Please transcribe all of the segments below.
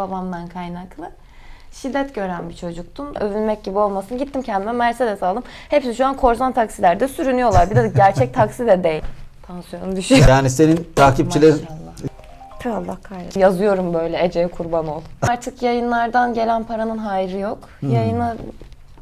babamdan kaynaklı. Şiddet gören bir çocuktum. Övünmek gibi olmasın. Gittim kendime Mercedes aldım. Hepsi şu an korsan taksilerde sürünüyorlar. Bir de gerçek taksi de değil. Tansiyonum düşüyor. Yani senin takipçilerin. Tüh Allah kahretsin. Yazıyorum böyle Ece'ye kurban ol. Artık yayınlardan gelen paranın hayrı yok. Yayını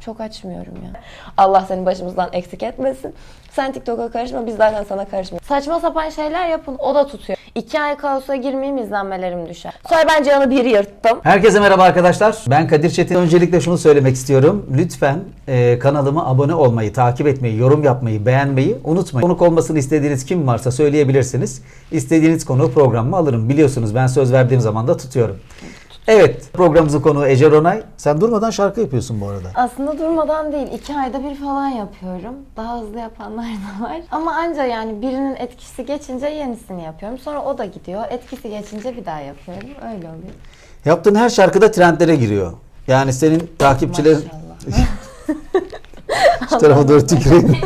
çok açmıyorum ya. Allah seni başımızdan eksik etmesin. Sen TikTok'a karışma biz zaten sana karışmıyoruz. Saçma sapan şeyler yapın o da tutuyor. İki ay kaosa girmeyeyim izlenmelerim düşer. Sonra ben Cihan'ı bir yırttım. Herkese merhaba arkadaşlar. Ben Kadir Çetin. Öncelikle şunu söylemek istiyorum. Lütfen e, kanalıma abone olmayı, takip etmeyi, yorum yapmayı, beğenmeyi unutmayın. Konuk olmasını istediğiniz kim varsa söyleyebilirsiniz. İstediğiniz konuğu programıma alırım. Biliyorsunuz ben söz verdiğim zaman da tutuyorum. Evet, programımızın konuğu Ece Ronay. Sen durmadan şarkı yapıyorsun bu arada. Aslında durmadan değil, iki ayda bir falan yapıyorum. Daha hızlı yapanlar da var. Ama anca yani birinin etkisi geçince yenisini yapıyorum. Sonra o da gidiyor. Etkisi geçince bir daha yapıyorum. Öyle oluyor. Yaptığın her şarkıda trendlere giriyor. Yani senin takipçilerin... Maşallah. Şu tarafa doğru tüküreyim.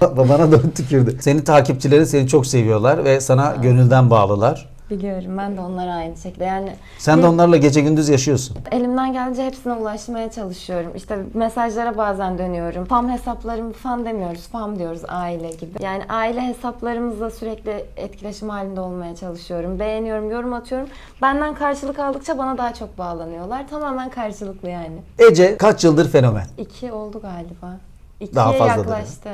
Babana doğru tükürdü. Senin takipçilerin seni çok seviyorlar ve sana gönülden bağlılar. Biliyorum ben de onlara aynı şekilde. Yani Sen de onlarla gece gündüz yaşıyorsun. elimden gelince hepsine ulaşmaya çalışıyorum. İşte mesajlara bazen dönüyorum. Fam hesaplarım, fan demiyoruz, fam diyoruz aile gibi. Yani aile hesaplarımızla sürekli etkileşim halinde olmaya çalışıyorum. Beğeniyorum, yorum atıyorum. Benden karşılık aldıkça bana daha çok bağlanıyorlar. Tamamen karşılıklı yani. Ece kaç yıldır fenomen? İki oldu galiba. İkiye Daha fazladır yaklaştı.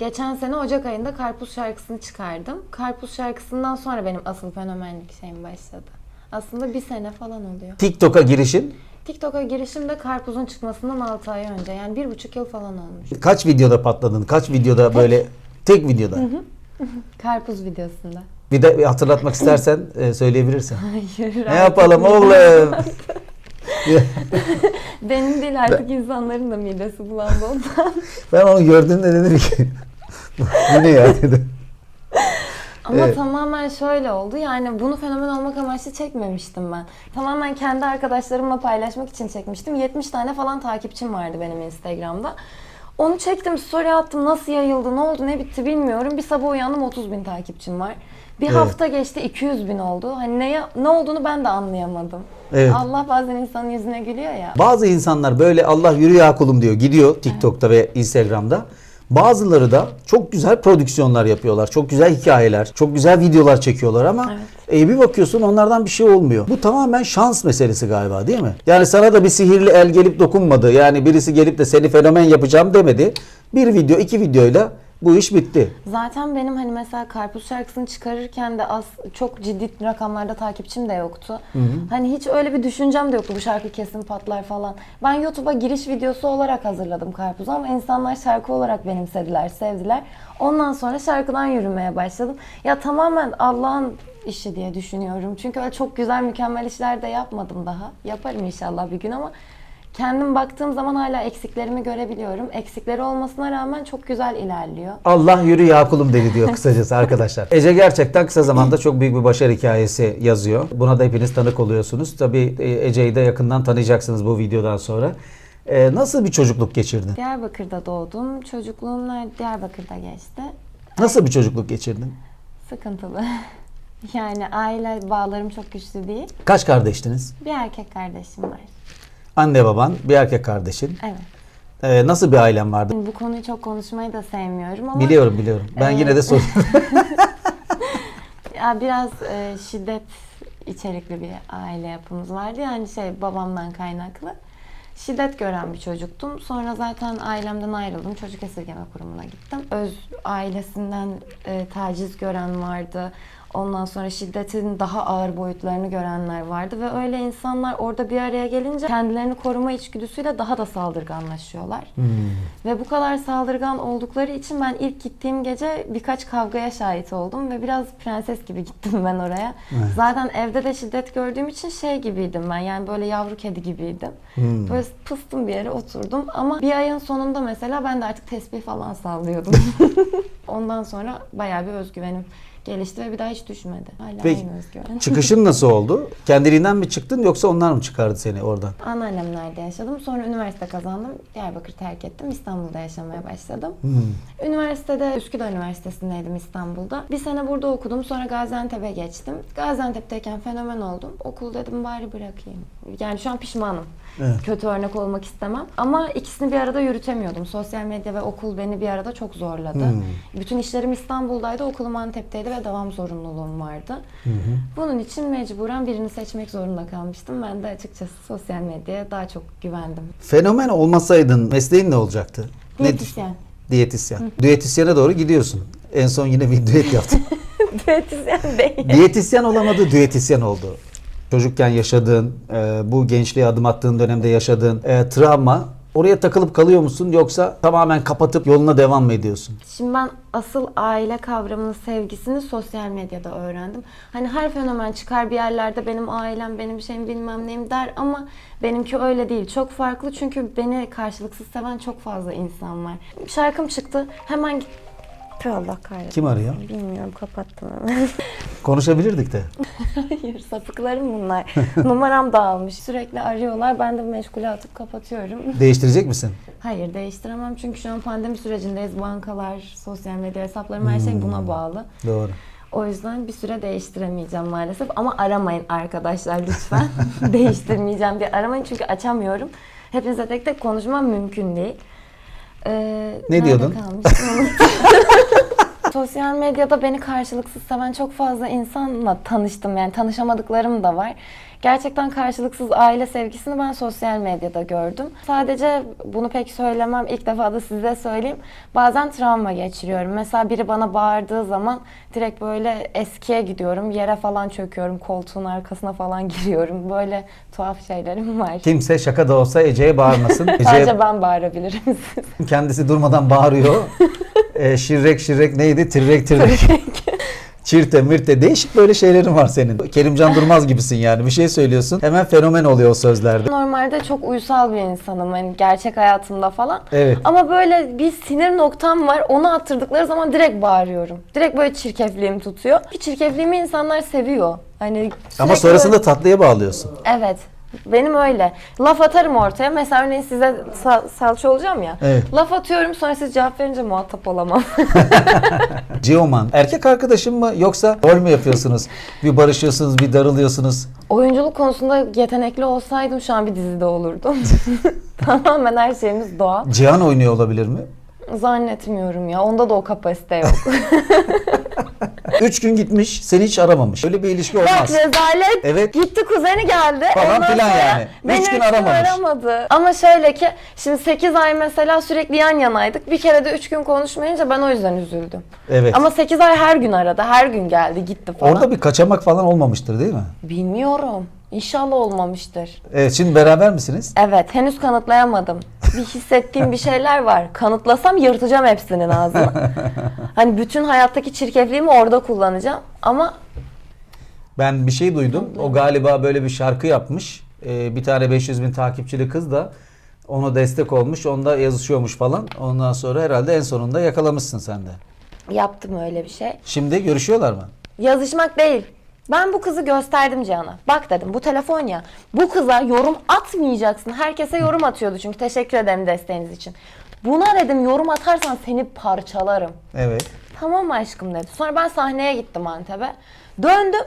Geçen sene Ocak ayında Karpuz şarkısını çıkardım. Karpuz şarkısından sonra benim asıl fenomenlik şeyim başladı. Aslında bir sene falan oluyor. TikTok'a girişin TikTok'a girişim de Karpuz'un çıkmasından 6 ay önce. Yani bir buçuk yıl falan olmuş. kaç videoda patladın? Kaç videoda böyle tek videoda? Karpuz videosunda. Bir de hatırlatmak istersen e, söyleyebilirsin. Hayır. Ne yapalım oğlum? Benim değil artık insanların da midesi bulandı ondan. ben onu gördüğümde dedim ki bu ne ya dedim. Ama Evet. tamamen şöyle oldu. Yani bunu fenomen olmak amaçlı çekmemiştim ben. Tamamen kendi arkadaşlarımla paylaşmak için çekmiştim. 70 tane falan takipçim vardı benim Instagram'da. Onu çektim, story attım. Nasıl yayıldı, ne oldu, ne bitti bilmiyorum. Bir sabah uyandım 30 bin takipçim var. Bir Evet. hafta geçti 200 bin oldu. Hani ne, ne olduğunu ben de anlayamadım. Evet. Allah bazen insanın yüzüne gülüyor ya. Bazı insanlar böyle Allah yürü ya kulum diyor. Gidiyor TikTok'ta ve Instagram'da. Bazıları da çok güzel prodüksiyonlar yapıyorlar. Çok güzel hikayeler, çok güzel videolar çekiyorlar ama e, bir bakıyorsun onlardan bir şey olmuyor. Bu tamamen şans meselesi galiba değil mi? Yani sana da bir sihirli el gelip dokunmadı. Yani birisi gelip de seni fenomen yapacağım demedi. Bir video, iki videoyla bu iş bitti. Zaten benim hani mesela Karpuz şarkısını çıkarırken de az çok ciddi rakamlarda takipçim de yoktu. Hani hiç öyle bir düşüncem de yoktu bu şarkı kesin patlar falan. Ben YouTube'a giriş videosu olarak hazırladım Karpuz'u ama insanlar şarkı olarak benimsediler, sevdiler. Ondan sonra şarkıdan yürümeye başladım. Ya tamamen Allah'ın işi diye düşünüyorum. Çünkü öyle çok güzel mükemmel işler de yapmadım daha. Yaparım inşallah bir gün ama kendim baktığım zaman hala eksiklerimi görebiliyorum. Eksikleri olmasına rağmen çok güzel ilerliyor. Allah yürü ya kulum dedi diyor kısacası arkadaşlar. Ece gerçekten kısa zamanda çok büyük bir başarı hikayesi yazıyor. Buna da hepiniz tanık oluyorsunuz. Tabii e, Ece'yi de yakından tanıyacaksınız bu videodan sonra. E, nasıl bir çocukluk geçirdin? Diyarbakır'da doğdum. Çocukluğum? Diyarbakır'da geçti. Nasıl bir çocukluk geçirdin? Sıkıntılı. Yani aile bağlarım çok güçlü değil. Kaç kardeştiniz? Bir erkek kardeşim var. Anne baban, bir erkek kardeşin. Evet. E, nasıl bir ailen vardı? Bu konuyu çok konuşmayı da sevmiyorum ama Biliyorum biliyorum. Ben Ee, yine de soruyorum. ya biraz e, şiddet içerikli bir aile yapımız vardı. Yani şey babamdan kaynaklı. Şiddet gören bir çocuktum. Sonra zaten ailemden ayrıldım. Çocuk esirgeme kurumuna gittim. Öz ailesinden e, taciz gören vardı. Ondan sonra şiddetin daha ağır boyutlarını görenler vardı ve öyle insanlar orada bir araya gelince kendilerini koruma içgüdüsüyle daha da saldırganlaşıyorlar. Ve bu kadar saldırgan oldukları için ben ilk gittiğim gece birkaç kavgaya şahit oldum ve biraz prenses gibi gittim ben oraya. Zaten evde de şiddet gördüğüm için şey gibiydim ben yani böyle yavru kedi gibiydim. Böyle pıstım bir yere oturdum ama bir ayın sonunda mesela ben de artık tesbih falan sallıyordum. Ondan sonra bayağı bir özgüvenim gelişti ve bir daha hiç düşmedi. Hala Peki. aynı özgüven. Çıkışın nasıl oldu? Kendiliğinden mi çıktın yoksa onlar mı çıkardı seni oradan? Anneannemlerde yaşadım. Sonra üniversite kazandım. Diyarbakır terk ettim. İstanbul'da yaşamaya başladım. Hmm. Üniversitede Üsküdar Üniversitesi'ndeydim İstanbul'da. Bir sene burada okudum. Sonra Gaziantep'e geçtim. Gaziantep'teyken fenomen oldum. Okul dedim bari bırakayım. Yani şu an pişmanım. Evet. Kötü örnek olmak istemem. Ama ikisini bir arada yürütemiyordum. Sosyal medya ve okul beni bir arada çok zorladı. Hmm. Bütün işlerim İstanbul'daydı, okulum Antep'teydi ve devam zorunluluğum vardı. Bunun için mecburen birini seçmek zorunda kalmıştım. Ben de açıkçası sosyal medyaya daha çok güvendim. Fenomen olmasaydın mesleğin ne olacaktı? Ne- Diyetisyen. Diyetisyen. Diyetisyene doğru gidiyorsun. En son yine bir düet yaptın. Diyetisyen değil. Diyetisyen olamadı, düetisyen oldu. Çocukken yaşadığın, e, bu gençliğe adım attığın dönemde yaşadığın e, travma oraya takılıp kalıyor musun yoksa tamamen kapatıp yoluna devam mı ediyorsun? Şimdi ben asıl aile kavramının sevgisini sosyal medyada öğrendim. Hani her fenomen çıkar bir yerlerde benim ailem, benim şeyim bilmem neyim der ama benimki öyle değil. Çok farklı çünkü beni karşılıksız seven çok fazla insan var. Şarkım çıktı hemen. Tüh Allah kahretsin. Kim arıyor? Bilmiyorum kapattım hemen. Konuşabilirdik de. Hayır sapıklarım bunlar. Numaram dağılmış. Sürekli arıyorlar. Ben de meşgule atıp kapatıyorum. Değiştirecek misin? Hayır değiştiremem çünkü şu an pandemi sürecindeyiz. Bankalar, sosyal medya hesaplarım her şey buna bağlı. Doğru. O yüzden bir süre değiştiremeyeceğim maalesef. Ama aramayın arkadaşlar lütfen. Değiştirmeyeceğim diye aramayın çünkü açamıyorum. Hepinize tek tek konuşmam mümkün değil. Ee, Ne diyordun? Sosyal medyada beni karşılıksız seven çok fazla insanla tanıştım. Yani tanışamadıklarım da var. Gerçekten karşılıksız aile sevgisini ben sosyal medyada gördüm. Sadece bunu pek söylemem. İlk defa da size söyleyeyim. Bazen travma geçiriyorum. Mesela biri bana bağırdığı zaman direkt böyle eskiye gidiyorum. Yere falan çöküyorum. Koltuğun arkasına falan giriyorum. Böyle tuhaf şeylerim var. Kimse şaka da olsa Ece'ye bağırmasın. Ece Sadece ben bağırabilirim kendisi durmadan bağırıyor. e, şirrek şirrek neydi? Tirrek tirrek. Çirte mirte değişik böyle şeylerin var senin. Kerimcan Durmaz gibisin yani. Bir şey söylüyorsun. Hemen fenomen oluyor o sözlerde. Normalde çok uysal bir insanım hani gerçek hayatımda falan. Evet. Ama böyle bir sinir noktam var. Onu attırdıkları zaman direkt bağırıyorum. Direkt böyle çirkefliğim tutuyor. Ki çirkefliğimi insanlar seviyor. Hani Ama sürekli sonrasında tatlıya bağlıyorsun. Evet. Benim öyle. Laf atarım ortaya. Mesela örneğin size sal- salça olacağım ya. Evet. Laf atıyorum sonra siz cevap verince muhatap olamam. Geoman. Erkek arkadaşın mı yoksa rol mü yapıyorsunuz? Bir barışıyorsunuz, bir darılıyorsunuz. Oyunculuk konusunda yetenekli olsaydım şu an bir dizide olurdum. Tamamen her şeyimiz doğal. Cihan oynuyor olabilir mi? Zannetmiyorum ya. Onda da o kapasite yok. Üç gün gitmiş, seni hiç aramamış. Öyle bir ilişki Bak olmaz. rezalet. Evet. Gitti kuzeni geldi. Falan Ondan filan sonra yani. Üç Beni gün üç aramamış. aramadı. Ama şöyle ki şimdi 8 ay mesela sürekli yan yanaydık. Bir kere de 3 gün konuşmayınca ben o yüzden üzüldüm. Evet. Ama 8 ay her gün aradı. Her gün geldi gitti falan. Orada bir kaçamak falan olmamıştır değil mi? Bilmiyorum. İnşallah olmamıştır. Evet, şimdi beraber misiniz? Evet henüz kanıtlayamadım. Bir hissettiğim bir şeyler var. Kanıtlasam yırtacağım hepsinin ağzını. hani bütün hayattaki çirkefliğimi orada kullanacağım. Ama Ben bir şey duydum. O galiba böyle bir şarkı yapmış. Ee, bir tane 500 bin takipçili kız da ona destek olmuş. Onda yazışıyormuş falan. Ondan sonra herhalde en sonunda yakalamışsın sen de. yaptım öyle bir şey. Şimdi görüşüyorlar mı? Yazışmak değil. Ben bu kızı gösterdim Cihan'a. Bak dedim bu telefon ya. Bu kıza yorum atmayacaksın. Herkese yorum atıyordu çünkü teşekkür ederim desteğiniz için. Buna dedim yorum atarsan seni parçalarım. Evet. Tamam aşkım dedi. Sonra ben sahneye gittim Antep'e. Döndüm.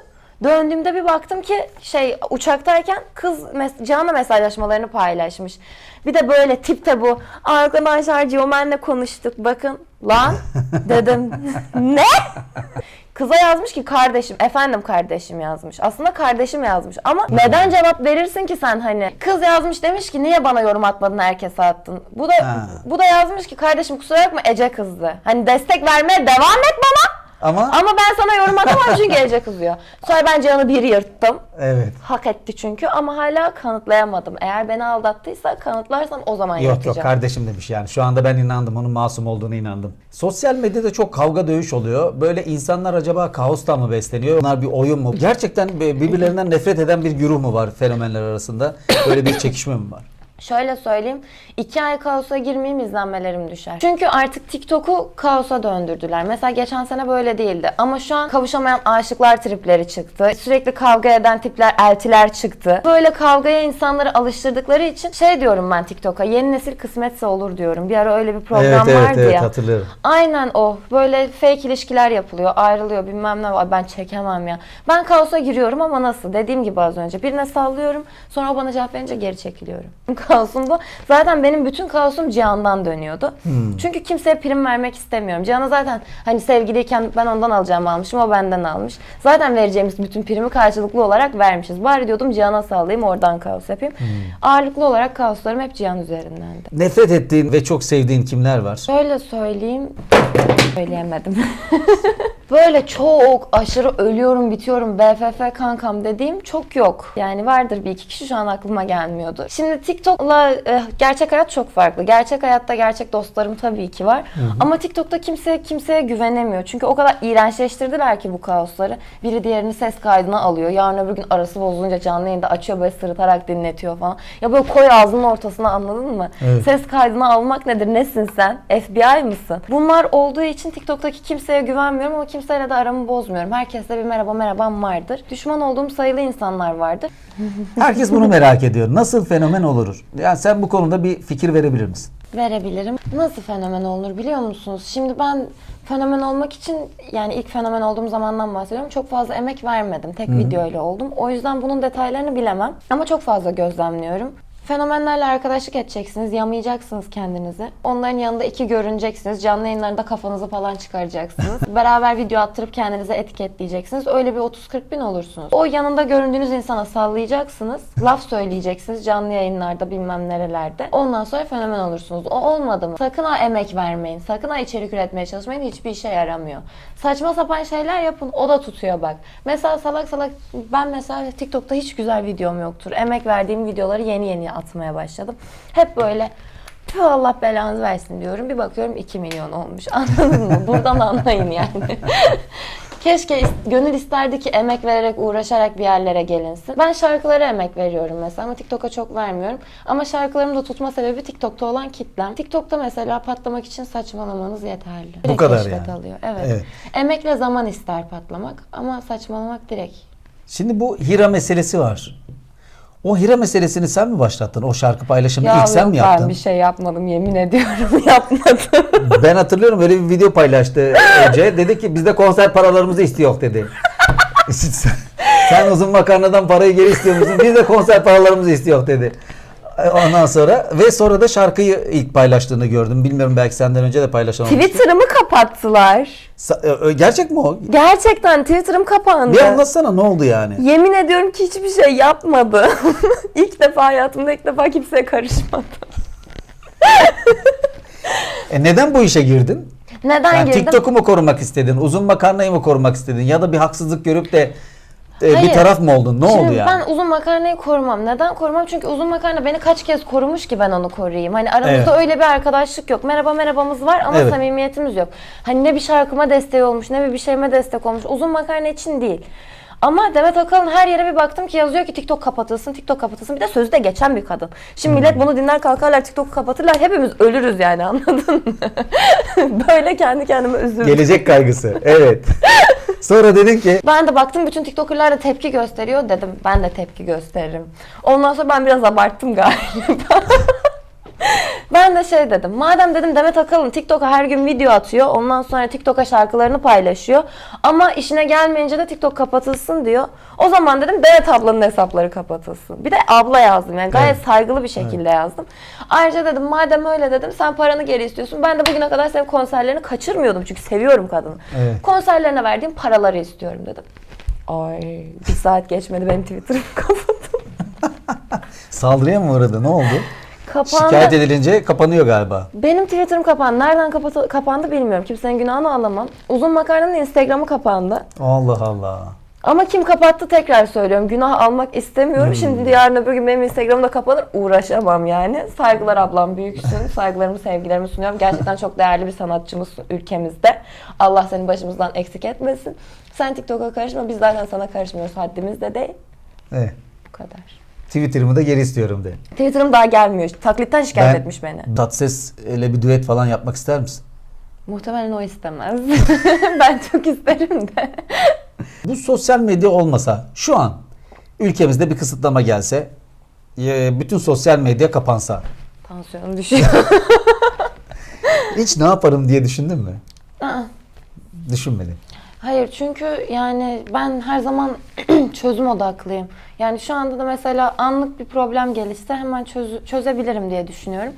Döndüğümde bir baktım ki şey uçaktayken kız mes- Cihan'la mesajlaşmalarını paylaşmış. Bir de böyle tipte bu. Arkadaşlar Ciyomen'le konuştuk bakın. Lan dedim. ne? Kıza yazmış ki kardeşim, efendim kardeşim yazmış. Aslında kardeşim yazmış ama neden cevap verirsin ki sen hani? Kız yazmış demiş ki niye bana yorum atmadın herkese attın. Bu da Ha. bu da yazmış ki kardeşim kusura bakma Ece kızdı. Hani destek vermeye devam et bana. Ama Ama ben sana yorum atamam çünkü Ece kızıyor. Sonra ben Cihan'ı bir yırttım. evet. Hak etti çünkü ama hala kanıtlayamadım. Eğer beni aldattıysa kanıtlarsam o zaman Yok yok yırtacağım. kardeşim demiş yani. Şu anda ben inandım onun masum olduğunu inandım. Sosyal medyada çok kavga dövüş oluyor. Böyle insanlar acaba kaostan mı besleniyor? Bunlar bir oyun mu? Gerçekten birbirlerinden nefret eden bir güruh mu var fenomenler arasında? Böyle bir çekişme mi var? Şöyle söyleyeyim. iki ay kaosa girmeyeyim izlenmelerim düşer. Çünkü artık TikTok'u kaosa döndürdüler. Mesela geçen sene böyle değildi. Ama şu an kavuşamayan aşıklar tripleri çıktı. Sürekli kavga eden tipler, eltiler çıktı. Böyle kavgaya insanları alıştırdıkları için şey diyorum ben TikTok'a. Yeni nesil kısmetse olur diyorum. Bir ara öyle bir program evet evet vardı evet ya. hatırlıyorum. Aynen o. Böyle fake ilişkiler yapılıyor, ayrılıyor bilmem ne. Ay Ben çekemem ya. Ben kaosa giriyorum ama nasıl? Dediğim gibi az önce. Birine sallıyorum, sonra o bana cevap verince geri çekiliyorum. Kaosum bu. Zaten benim bütün kaosum Cihan'dan dönüyordu. Çünkü kimseye prim vermek istemiyorum. Cihan'a zaten hani sevgiliyken ben ondan alacağımı almışım, o benden almış. Zaten vereceğimiz bütün primi karşılıklı olarak vermişiz. Bari diyordum Cihan'a sallayayım, oradan kaos yapayım. Ağırlıklı olarak kaoslarım hep Cihan üzerindendi. Nefret ettiğin ve çok sevdiğin kimler var? Şöyle söyleyeyim. Söyleyemedim. Böyle çok aşırı ölüyorum bitiyorum BFF kankam dediğim çok yok. Yani vardır bir iki kişi şu an aklıma gelmiyordu. Şimdi TikTok'la e, gerçek hayat çok farklı. Gerçek hayatta gerçek dostlarım tabii ki var. Ama TikTok'ta kimse kimseye güvenemiyor. Çünkü o kadar iğrençleştirdiler ki bu kaosları. Biri diğerini ses kaydına alıyor. Yarın öbür gün arası bozulunca canlı yayında açıyor böyle sırıtarak dinletiyor falan. Ya böyle koy ağzının ortasına anladın mı? Evet. Ses kaydını almak nedir? Nesin sen? FBI mısın? Bunlar olduğu için TikTok'taki kimseye güvenmiyorum ama kimseyle de aramı bozmuyorum. Herkesle bir merhaba merhabam vardır. Düşman olduğum sayılı insanlar vardır. Herkes bunu merak ediyor. Nasıl fenomen olur? Yani sen bu konuda bir fikir verebilir misin? Verebilirim. Nasıl fenomen olunur biliyor musunuz? Şimdi ben fenomen olmak için yani ilk fenomen olduğum zamandan bahsediyorum. Çok fazla emek vermedim. Tek videoyla oldum. O yüzden bunun detaylarını bilemem. Ama çok fazla gözlemliyorum. Fenomenlerle arkadaşlık edeceksiniz, yamayacaksınız kendinizi. Onların yanında iki görüneceksiniz. Canlı yayınlarında kafanızı falan çıkaracaksınız. Beraber video attırıp kendinize etiketleyeceksiniz. Öyle bir 30-40 bin olursunuz. O yanında göründüğünüz insana sallayacaksınız. Laf söyleyeceksiniz canlı yayınlarda bilmem nerelerde. Ondan sonra fenomen olursunuz. O olmadı mı? Sakın ha emek vermeyin. Sakın ha içerik üretmeye çalışmayın. Hiçbir işe yaramıyor. Saçma sapan şeyler yapın. O da tutuyor bak. Mesela salak salak ben mesela TikTok'ta hiç güzel videom yoktur. Emek verdiğim videoları yeni yeni atmaya başladım. Hep böyle Tüh Allah belanızı versin diyorum. Bir bakıyorum 2 milyon olmuş. Anladın mı? Buradan anlayın yani. Keşke gönül isterdi ki emek vererek, uğraşarak bir yerlere gelinsin. Ben şarkılara emek veriyorum mesela ama TikTok'a çok vermiyorum. Ama şarkılarımı da tutma sebebi TikTok'ta olan kitlem. TikTok'ta mesela patlamak için saçmalamanız yeterli. Direkt kadar keşfet yani. alıyor. Evet. Evet. Emekle zaman ister patlamak ama saçmalamak direkt. Şimdi bu Hira meselesi var. O Hira meselesini sen mi başlattın? O şarkı paylaşımını ilk sen mi yaptın? ben bir şey yapmadım yemin ediyorum yapmadım. Ben hatırlıyorum öyle bir video paylaştı önce. Dedi ki bizde konser paralarımızı istiyor dedi. sen, sen uzun makarnadan parayı geri istiyor musun? Biz de konser paralarımızı istiyor dedi. Ondan sonra ve sonra da şarkıyı ilk paylaştığını gördüm. Bilmiyorum belki senden önce de paylaşan olmuştur. Twitter'ımı kapattılar. Sa- e, Gerçek mi o? Gerçekten Twitter'ım kapandı. Bir anlatsana ne oldu yani? Yemin ediyorum ki hiçbir şey yapmadı. ilk defa hayatımda ilk defa kimseye karışmadı. E neden bu işe girdin? Neden Yani girdim? TikTok'u mu korumak istedin? Uzun makarnayı mı korumak istedin? Ya da bir haksızlık görüp de e, bir Hayır. taraf mı oldun? Ne Şimdi oldu yani? ben uzun makarnayı korumam. Neden korumam? Çünkü uzun makarna beni kaç kez korumuş ki ben onu koruyayım. Hani aramızda Evet. öyle bir arkadaşlık yok. Merhaba merhabamız var ama Evet. samimiyetimiz yok. Hani ne bir şarkıma destek olmuş ne bir bir şeyime destek olmuş. Uzun makarna için değil. Ama Demet Akalın her yere bir baktım ki yazıyor ki TikTok kapatılsın, TikTok kapatılsın. Bir de sözü de geçen bir kadın. Şimdi millet bunu dinler kalkarlar TikTok'u kapatırlar. Hepimiz ölürüz yani anladın mı? Böyle kendi kendime üzüldüm. Gelecek kaygısı. Evet. Sonra dedin ki Ben de baktım bütün TikToker'lar da tepki gösteriyor dedim ben de tepki gösteririm. Ondan sonra ben biraz abarttım galiba. ben de şey dedim. Madem dedim Demet Akalın TikTok'a her gün video atıyor. Ondan sonra TikTok'a şarkılarını paylaşıyor. Ama işine gelmeyince de TikTok kapatılsın diyor. O zaman dedim Demet ablanın hesapları kapatılsın. Bir de abla yazdım yani gayet Evet. saygılı bir şekilde yazdım. Ayrıca dedim madem öyle dedim sen paranı geri istiyorsun. Ben de bugüne kadar senin konserlerini kaçırmıyordum çünkü seviyorum kadını. Evet. Konserlerine verdiğim paraları istiyorum dedim. Ay bir saat geçmedi benim Twitter'ım kapattım. saldırıya mı uğradı? Ne oldu? Kapandı. Şikayet edilince kapanıyor galiba. Benim Twitter'ım kapandı. Nereden kapatı- kapandı bilmiyorum. Kimsenin günahını alamam. Uzun makarnanın Instagram'ı kapandı. Allah Allah. Ama kim kapattı tekrar söylüyorum. Günah almak istemiyorum. Hmm. Şimdi yarın öbür gün benim Instagram'da kapanır. Uğraşamam yani. Saygılar ablam büyüksün. Saygılarımı sevgilerimi sunuyorum. Gerçekten çok değerli bir sanatçımızsın ülkemizde. Allah seni başımızdan eksik etmesin. Sen TikTok'a karışma. Biz zaten sana karışmıyoruz. Haddimiz de değil. Evet. Bu kadar. Twitter'ımı da geri istiyorum de. Twitter'ım daha gelmiyor. Taklitten şikayet etmiş beni. Tatses ile bir düet falan yapmak ister misin? Muhtemelen o istemez. ben çok isterim de. Bu sosyal medya olmasa şu an ülkemizde bir kısıtlama gelse e, bütün sosyal medya kapansa Tansiyonum düşüyor. hiç ne yaparım diye düşündün mü? Aa. Düşünmedim. Hayır çünkü yani ben her zaman çözüm odaklıyım. Yani şu anda da mesela anlık bir problem gelişse hemen çöz- çözebilirim diye düşünüyorum.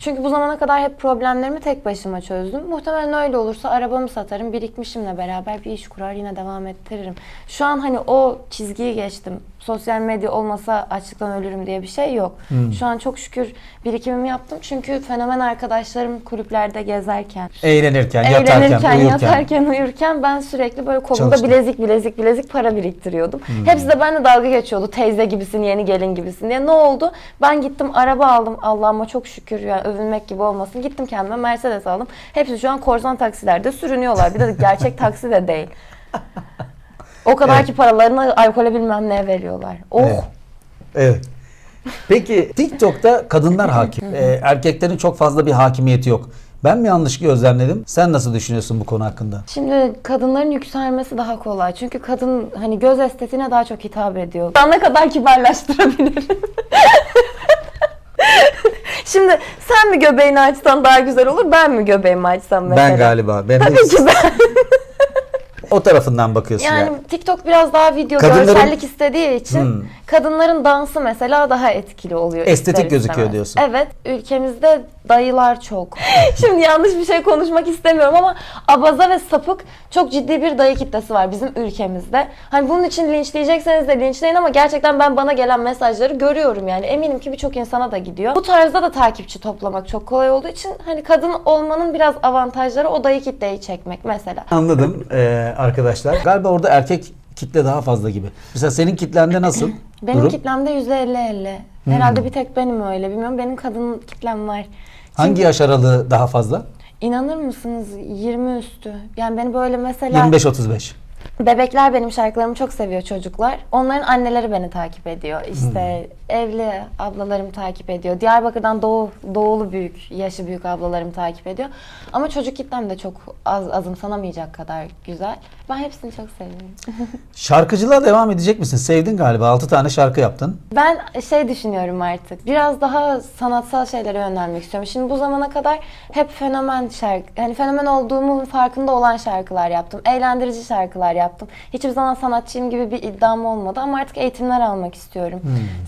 Çünkü bu zamana kadar hep problemlerimi tek başıma çözdüm. Muhtemelen öyle olursa arabamı satarım, birikmişimle beraber bir iş kurar yine devam ettiririm. Şu an hani o çizgiyi geçtim. Sosyal medya olmasa açlıktan ölürüm diye bir şey yok. Şu an çok şükür birikimimi yaptım. Çünkü fenomen arkadaşlarım kulüplerde gezerken, Eğlenirken, yatarken, Eğlenirken, uyurken. yatarken, uyurken ben sürekli böyle kolumda bilezik bilezik bilezik para biriktiriyordum. Hepsi de benimle dalga geçiyordu. Teyze gibisin, yeni gelin gibisin diye. Ne oldu? Ben gittim araba aldım. Allah'ıma çok şükür yani övünmek gibi olmasın. Gittim kendime Mercedes aldım. Hepsi şu an korsan taksilerde sürünüyorlar. Bir de gerçek taksi de değil. O kadar Evet. ki paralarını alkole bilmem neye veriyorlar. Oh! Evet. Evet. Peki TikTok'ta kadınlar hakim. Ee, erkeklerin çok fazla bir hakimiyeti yok. Ben mi yanlış gözlemledim? Sen nasıl düşünüyorsun bu konu hakkında? Şimdi kadınların yükselmesi daha kolay. Çünkü kadın hani göz estetiğine daha çok hitap ediyor. Ben ne kadar kibarlaştırabilirim. Şimdi sen mi göbeğini açsan daha güzel olur, ben mi göbeğimi açsam mesela? Ben galiba. Ben Tabii ki ben. o tarafından bakıyorsun yani. Yani TikTok biraz daha video Kadınların- görsellik istediği için Hmm. Kadınların dansı mesela daha etkili oluyor. Estetik ister gözüküyor istemez. diyorsun. Evet, ülkemizde dayılar çok. Şimdi yanlış bir şey konuşmak istemiyorum ama abaza ve sapık çok ciddi bir dayı kitlesi var bizim ülkemizde. Hani bunun için linçleyecekseniz de linçleyin ama gerçekten ben bana gelen mesajları görüyorum yani. Eminim ki birçok insana da gidiyor. Bu tarzda da takipçi toplamak çok kolay olduğu için hani kadın olmanın biraz avantajları o dayı kitleyi çekmek mesela. Anladım ee, arkadaşlar. Galiba orada erkek kitle daha fazla gibi. Mesela senin kitlende nasıl? Benim durum? kitlemde %50-50. Herhalde bir tek benim öyle. Bilmiyorum benim kadın kitlem var. Hangi yaş aralığı daha fazla? İnanır mısınız 20 üstü. Yani beni böyle mesela 25-35. Bebekler benim şarkılarımı çok seviyor çocuklar. Onların anneleri beni takip ediyor. İşte evli ablalarım takip ediyor. Diyarbakır'dan doğu, doğulu büyük, yaşı büyük ablalarım takip ediyor. Ama çocuk kitlem de çok az, azımsanamayacak kadar güzel. Ben hepsini çok seviyorum. Şarkıcılığa devam edecek misin? Sevdin galiba. 6 tane şarkı yaptın. Ben şey düşünüyorum artık. Biraz daha sanatsal şeylere yönelmek istiyorum. Şimdi bu zamana kadar hep fenomen şarkı, yani fenomen olduğumun farkında olan şarkılar yaptım. Eğlendirici şarkılar yaptım. Hiçbir zaman sanatçıyım gibi bir iddiam olmadı ama artık eğitimler almak istiyorum.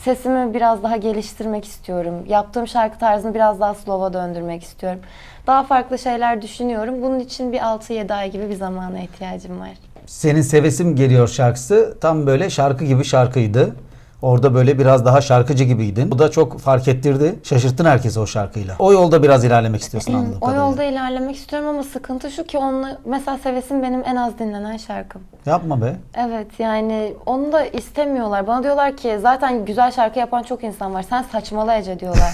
Sesimi biraz daha geliştirmek istiyorum. Yaptığım şarkı tarzını biraz daha slow'a döndürmek istiyorum. Daha farklı şeyler düşünüyorum. Bunun için bir 6-7 ay gibi bir zamana ihtiyacım var. Senin Sevesim Geliyor şarkısı tam böyle şarkı gibi şarkıydı. Orada böyle biraz daha şarkıcı gibiydin. Bu da çok fark ettirdi. Şaşırttın herkesi o şarkıyla. O yolda biraz ilerlemek istiyorsun anladığım O yolda ilerlemek istiyorum ama sıkıntı şu ki onunla mesela Sevesim benim en az dinlenen şarkım. Yapma be. Evet yani onu da istemiyorlar. Bana diyorlar ki zaten güzel şarkı yapan çok insan var. Sen saçmala Ece diyorlar.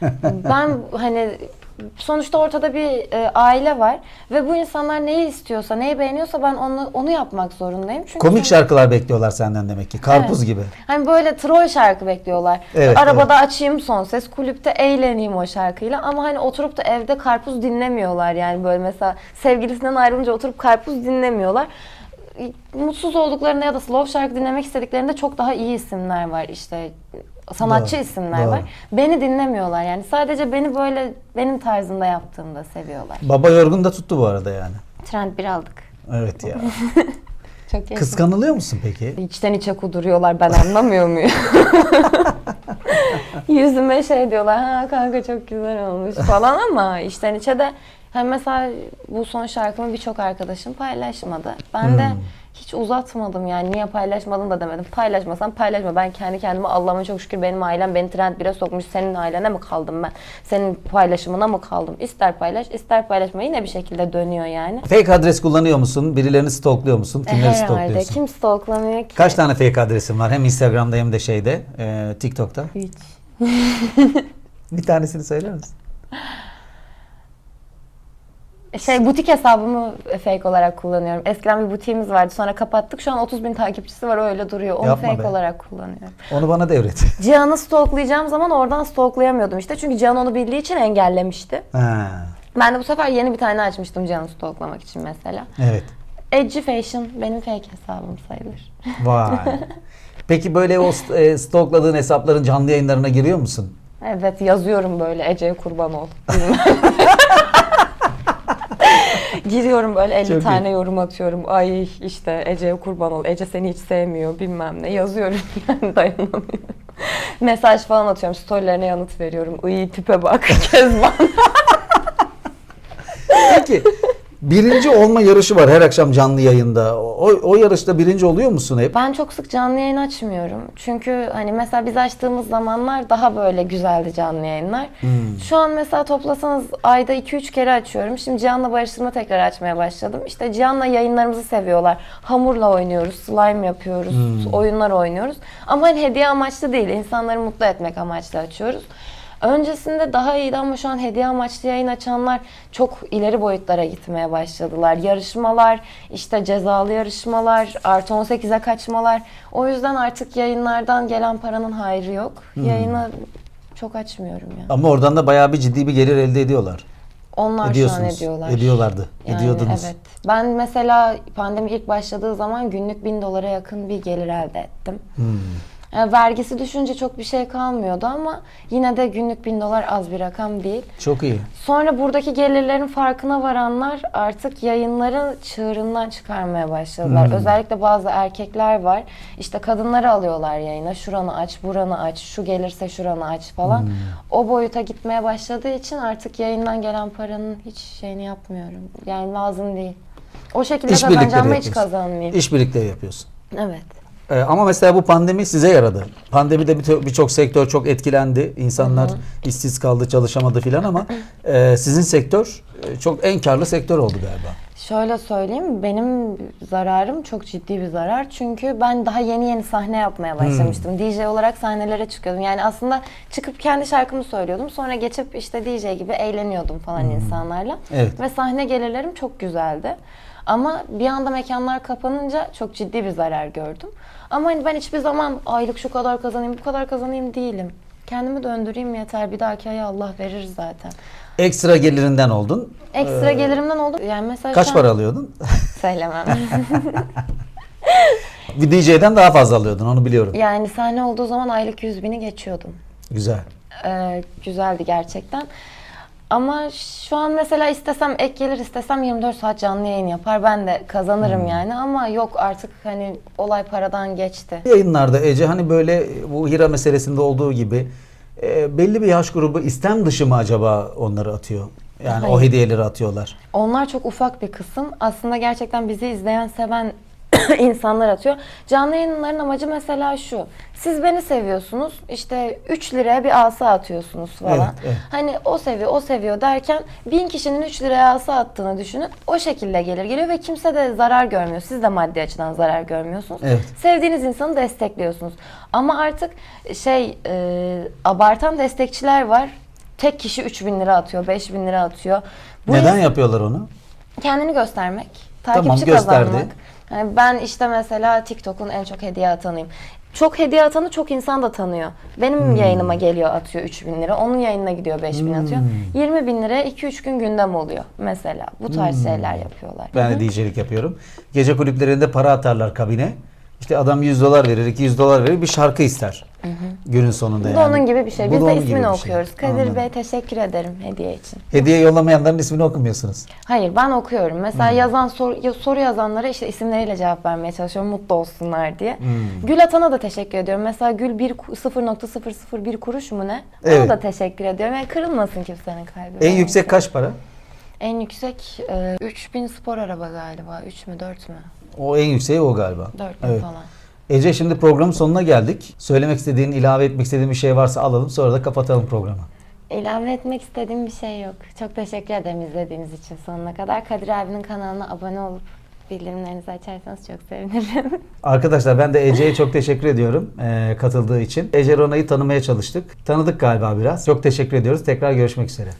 ben hani sonuçta ortada bir e, aile var ve bu insanlar neyi istiyorsa, neyi beğeniyorsa ben onu onu yapmak zorundayım. Çünkü Komik şarkılar bekliyorlar senden demek ki. Karpuz Evet. gibi. Hani böyle troll şarkı bekliyorlar. Evet, Arabada açayım son ses, kulüpte eğleneyim o şarkıyla ama hani oturup da evde karpuz dinlemiyorlar yani böyle mesela sevgilisinden ayrılınca oturup karpuz dinlemiyorlar. Mutsuz olduklarında ya da slow şarkı dinlemek istediklerinde çok daha iyi isimler var işte sanatçı Doğru, isimler doğru. var. Beni dinlemiyorlar yani sadece beni böyle benim tarzımda yaptığımda seviyorlar. Baba yorgun da tuttu bu arada yani. Trend bir aldık. Evet ya. Çok iyi. Kıskanılıyor musun peki? İçten içe kuduruyorlar ben anlamıyor muyum? Yüzüme şey diyorlar ha kanka çok güzel olmuş falan ama içten içe de hani mesela bu son şarkımı birçok arkadaşım paylaşmadı. Ben de Hmm. Hiç uzatmadım yani niye paylaşmadın da demedim. Paylaşmasam paylaşma. Ben kendi kendime Allah'ıma çok şükür benim ailem beni trend bire sokmuş. Senin ailene mi kaldım ben? Senin paylaşımına mı kaldım? İster paylaş ister paylaşma yine bir şekilde dönüyor yani. Fake adres kullanıyor musun? Birilerini stalkluyor musun? Kimleri Herhalde. stalkluyorsun? Kim stalklamıyor ki? Kaç tane fake adresin var? Hem Instagram'da hem de şeyde, e, TikTok'ta. Hiç. Bir tanesini söyler misin? Şey butik hesabımı fake olarak kullanıyorum. Eskiden bir butiğimiz vardı sonra kapattık. Şu an 30 bin takipçisi var öyle duruyor. Onu Yapma fake be. olarak kullanıyorum. Onu bana devret. Cihan'ı stalklayacağım zaman oradan stalklayamıyordum işte. Çünkü Cihan onu bildiği için engellemişti. ha, Ben de bu sefer yeni bir tane açmıştım Cihan'ı stalklamak için mesela. evet. Edgy Fashion benim fake hesabım sayılır. Vay. Peki böyle o e, stalkladığın hesapların canlı yayınlarına giriyor musun? Evet yazıyorum böyle Ece'ye kurban ol. Giriyorum böyle 50 Çok iyi. tane yorum atıyorum. Ay işte Ece'ye kurban ol. Ece seni hiç sevmiyor bilmem ne. Yazıyorum yani dayanamıyorum. Mesaj falan atıyorum. Storylerine yanıt veriyorum. İyi tipe bak Kezban. Peki birinci olma yarışı var her akşam canlı yayında. O, o yarışta birinci oluyor musun hep? Ben çok sık canlı yayın açmıyorum. Çünkü hani mesela biz açtığımız zamanlar daha böyle güzeldi canlı yayınlar. Şu an mesela toplasanız ayda 2-3 kere açıyorum. Şimdi Cihan'la barıştırma tekrar açmaya başladım. İşte Cihan'la yayınlarımızı seviyorlar. Hamurla oynuyoruz, slime yapıyoruz, oyunlar oynuyoruz. Ama hani hediye amaçlı değil, insanları mutlu etmek amaçlı açıyoruz. Öncesinde daha iyiydi ama şu an hediye amaçlı yayın açanlar çok ileri boyutlara gitmeye başladılar. Yarışmalar, işte cezalı yarışmalar, artı 18'e kaçmalar. O yüzden artık yayınlardan gelen paranın hayrı yok. Yayını çok açmıyorum ya. Ama oradan da bayağı bir ciddi bir gelir elde ediyorlar. Onlar şu an ediyorlar. Ediyorlardı. Yani Ediyordunuz. Evet. Ben mesela pandemi ilk başladığı zaman günlük bin dolara yakın bir gelir elde ettim. Hmm. Yani vergisi düşünce çok bir şey kalmıyordu ama yine de günlük bin dolar az bir rakam değil. Çok iyi. Sonra buradaki gelirlerin farkına varanlar artık yayınları çığırından çıkarmaya başladılar. Hmm. Özellikle bazı erkekler var. İşte kadınları alıyorlar yayına. Şuranı aç, buranı aç, şu gelirse şuranı aç falan. Hmm. O boyuta gitmeye başladığı için artık yayından gelen paranın hiç şeyini yapmıyorum. Yani lazım değil. O şekilde İş kazanacağımı hiç kazanmayayım. İş birlikleri yapıyorsun. Evet. Ee, ama mesela bu pandemi size yaradı. Pandemide bir- birçok sektör çok etkilendi. İnsanlar işsiz kaldı, çalışamadı filan ama e, sizin sektör e, çok en karlı sektör oldu galiba. Şöyle söyleyeyim, benim zararım çok ciddi bir zarar. Çünkü ben daha yeni yeni sahne yapmaya başlamıştım. DJ olarak sahnelere çıkıyordum. Yani aslında çıkıp kendi şarkımı söylüyordum. Sonra geçip işte DJ gibi eğleniyordum falan insanlarla. Evet. Ve sahne gelirlerim çok güzeldi. Ama bir anda mekanlar kapanınca çok ciddi bir zarar gördüm. Ama hani ben hiçbir zaman aylık şu kadar kazanayım, bu kadar kazanayım değilim. Kendimi döndüreyim yeter. Bir dahaki aya Allah verir zaten. Ekstra gelirinden oldun. Ekstra gelirimden oldu. Yani mesela Ee, Kaç şu an- para alıyordun? Söylemem. bir DJ'den daha fazla alıyordun onu biliyorum. Yani sahne olduğu zaman aylık 100 bini geçiyordum. Güzel. Ee, güzeldi gerçekten. Ama şu an mesela istesem ek gelir istesem 24 saat canlı yayın yapar. Ben de kazanırım yani ama yok artık hani olay paradan geçti. Yayınlarda Ece hani böyle bu Hira meselesinde olduğu gibi e, belli bir yaş grubu istem dışı mı acaba onları atıyor? Yani o Hayır. hediyeleri atıyorlar. Onlar çok ufak bir kısım. Aslında gerçekten bizi izleyen, seven insanlar atıyor. Canlı yayınların amacı mesela şu. Siz beni seviyorsunuz. işte 3 liraya bir asa atıyorsunuz falan. Evet, evet. Hani o seviyor, o seviyor derken bin kişinin 3 liraya asa attığını düşünün. O şekilde gelir geliyor ve kimse de zarar görmüyor. Siz de maddi açıdan zarar görmüyorsunuz. Evet. Sevdiğiniz insanı destekliyorsunuz. Ama artık şey e, abartan destekçiler var. Tek kişi 3000 lira atıyor, 5000 lira atıyor. Bu Neden yapıyorlar onu? kendini göstermek, takipçi Tamam, gösterdi. kazanmak. Yani ben işte mesela TikTok'un en çok hediye atanıyım. Çok hediye atanı çok insan da tanıyor. Benim Hmm. yayınıma geliyor atıyor 3000 lira. Onun yayınına gidiyor 5000 atıyor. Hmm. 20 bin liraya 2-3 gün gündem oluyor mesela. Bu tarz şeyler yapıyorlar. Ben de DJ'lik yapıyorum. Gece kulüplerinde para atarlar kabine. İşte adam 100 dolar verir, 200 dolar verir, bir şarkı ister. Günün sonunda Bu yani. da onun gibi bir şey. Bu Biz da de onun gibi ismini bir şey. okuyoruz. Kadir Anladım. Bey teşekkür ederim hediye için. Hediye yollamayanların ismini okumuyorsunuz. Hayır ben okuyorum. Hmm. Mesela yazan soru, ya- soru yazanlara işte isimleriyle cevap vermeye çalışıyorum mutlu olsunlar diye. Hmm. Gül atana da teşekkür ediyorum. Mesela Gül bir ku- 0.001 kuruş mu ne? Ona Evet. da teşekkür ediyorum. Yani kırılmasın kimsenin kalbi. En yüksek kaç para? En yüksek e, 3000 spor araba galiba. 3 mü 4 mü? O en yükseği o galiba. 4 bin Evet. falan. Ece şimdi programın sonuna geldik. Söylemek istediğin, ilave etmek istediğin bir şey varsa alalım. Sonra da kapatalım programı. İlave etmek istediğim bir şey yok. Çok teşekkür ederim izlediğiniz için sonuna kadar. Kadir abinin kanalına abone olup bildirimlerinizi açarsanız çok sevinirim. Arkadaşlar ben de Ece'ye çok teşekkür ediyorum eee, katıldığı için. Ece Rona'yı tanımaya çalıştık. Tanıdık galiba biraz. Çok teşekkür ediyoruz. Tekrar görüşmek üzere.